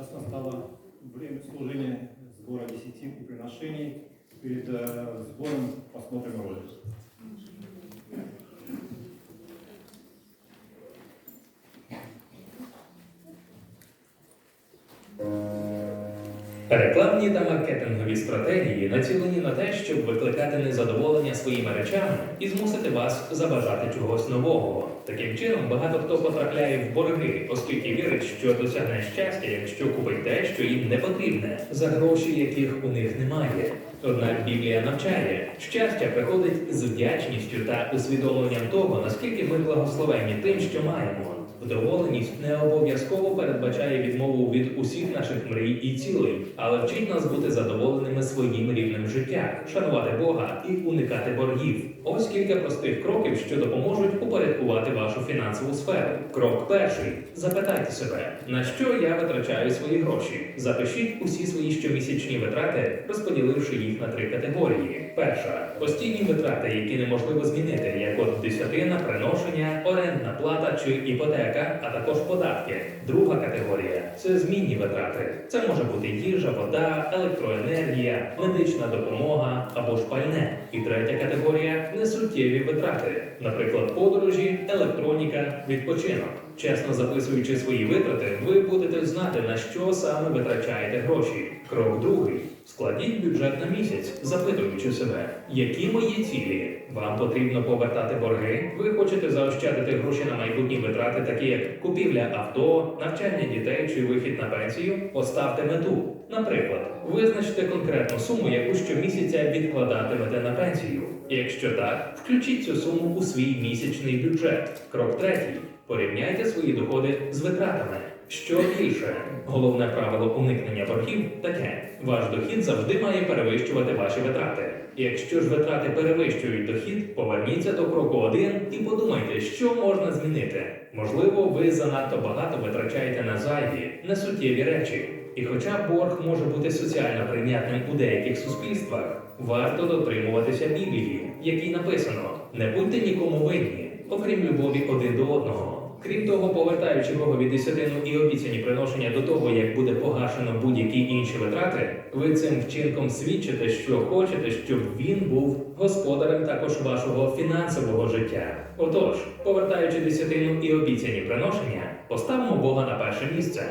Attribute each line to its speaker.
Speaker 1: Сейчас настало время служения сбора десятин и приношений. Перед э, сбором посмотрим ролик.
Speaker 2: Рекламні та маркетингові стратегії націлені на те, щоб викликати незадоволення своїми речами і змусити вас забажати чогось нового. Таким чином, багато хто потрапляє в борги, оскільки вірить, що досягне щастя, якщо купить те, що їм не потрібне, за гроші, яких у них немає. Однак Біблія навчає, щастя приходить з вдячністю та усвідомленням того, наскільки ми благословені тим, що маємо. Вдоволеність не обов'язково передбачає відмову від усіх наших мрій і цілей, але вчить нас бути задоволеними своїм рівнем життя, шанувати Бога і уникати боргів. Ось кілька простих кроків, що допоможуть упорядкувати вашу фінансову сферу. Крок перший: запитайте себе, на що я витрачаю свої гроші. Запишіть усі свої щомісячні витрати, розподіливши їх на три категорії. Перша постійні витрати, які неможливо змінити, як от десятина, приношення, орендна плата чи іпотека, а також податки. Друга категорія це змінні витрати. Це може бути їжа, вода, електроенергія, медична допомога або ж пальне. І третя категорія несуттєві витрати, наприклад, подорожі, електроніка, відпочинок. Чесно записуючи свої витрати, ви будете знати, на що саме витрачаєте гроші. Крок другий. Складіть бюджет на місяць, запитуючи себе, які мої цілі. Вам потрібно повертати борги. Ви хочете заощадити гроші на майбутні витрати, такі як купівля авто, навчання дітей чи вихід на пенсію. Поставте мету. Наприклад, визначте конкретну суму, яку щомісяця відкладатимете на пенсію. Якщо так, включіть цю суму у свій місячний Крок третій. Порівняйте свої доходи з витратами. Що більше, головне правило уникнення боргів таке: ваш дохід завжди має перевищувати ваші витрати. Якщо ж витрати перевищують дохід, поверніться до кроку 1 і подумайте, що можна змінити. Можливо, ви занадто багато витрачаєте на зайві, несуттєві речі. І хоча борг може бути соціально прийнятним у деяких суспільствах, варто дотримуватися Біблії, в якій написано: не будьте нікому винні, окрім любові один до одного. Крім того, повертаючи Богові десятину і обіцяні приношення до того, як буде погашено будь-які інші витрати, ви цим вчинком свідчите, що хочете, щоб він був господарем також вашого фінансового життя. Отож, повертаючи десятину і обіцяні приношення, поставимо Бога на перше місце.